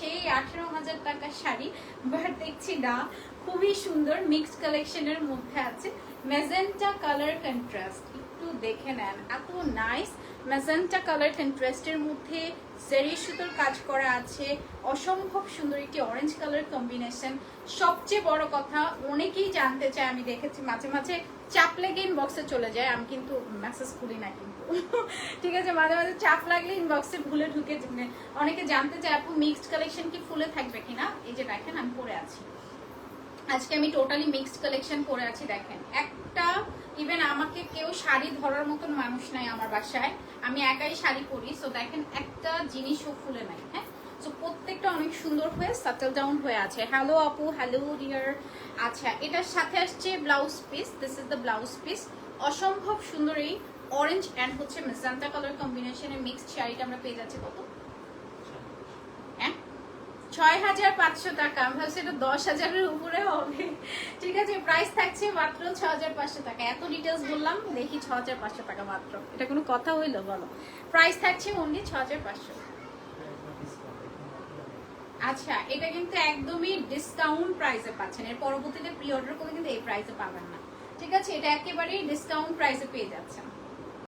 সেই আঠেরো হাজার টাকার শাড়ি। বাট দেখছি না খুবই সুন্দর মিক্সড কালেকশনের মধ্যে আছে। মেজেন্টা কালার কন্ট্রাস্ট একটু দেখে নেন। এত নাইস মেজেন্টা কালার কন্ট্রাস্টের মধ্যে জেরি সুতোর কাজ করা আছে, অসম্ভব সুন্দর একটি অরেঞ্জ কালার কম্বিনেশন সবচেয়ে বড় কথা, অনেকেই জানতে চায়, আমি দেখেছি মাঝে মাঝে চাপ লেগে ইনবক্সে চলে যায়, আমি কিন্তু মেসেজ করি না কিন্তু। ঠিক আছে, মাঝে মাঝে চাপ লাগলে ইনবক্সে ভুলে ঢুকে অনেকে জানতে চায়, আপু মিক্সড কালেকশন কি ফুলে থাকবে কিনা? এই যে দেখেন, আমি পরে আছি। আজকে আমি টোটালি মিক্সড কালেকশন করে আছি, দেখেন। একটা ইভেন আমাকে কেউ শাড়ি ধরার মতন মানুষ নাই আমার বাসায়। আমি একাই শাড়ি পরি সো দেখেন একটা জিনিসও ফুলে নাই হ্যাঁ? সো প্রত্যেকটা অনেক সুন্দর হয়ে সাটেল ডাউন হয়ে আছে। হ্যালো আপু হ্যালো ডিয়ার আচ্ছা এটার সাথে আসছে blouse piece this is the blouse piece অসম্ভব সুন্দর এই অরেঞ্জ অ্যান্ড হচ্ছে মেজান্তা কালার কম্বিনেশনে মিক্সড শাড়িটা আমরা পেয়ে যাচ্ছি, কত? ছয় হাজার পাঁচশো টাকা। আমি ভাবছি এটা দশ হাজারের উপরে হবে। ঠিক আছে প্রাইস থাকছে মাত্র ছ হাজার পাঁচশো টাকা। এত ডিটেলস বললাম, দেখি ছ হাজার পাঁচশো টাকা মাত্র। এটা কোনো কথা হইল, বলো। প্রাইস থাকছে অনলি ছ হাজার পাঁচশো। আচ্ছা এটা কিন্তু একদমই ডিসকাউন্ট প্রাইসে পাচ্ছেন। এর পরবর্তীতে প্রি অর্ডার করলে কিন্তু এই প্রাইসে পাবেন না। ঠিক আছে, এটা একেবারেই ডিসকাউন্ট প্রাইসে পেয়ে যাচ্ছেন।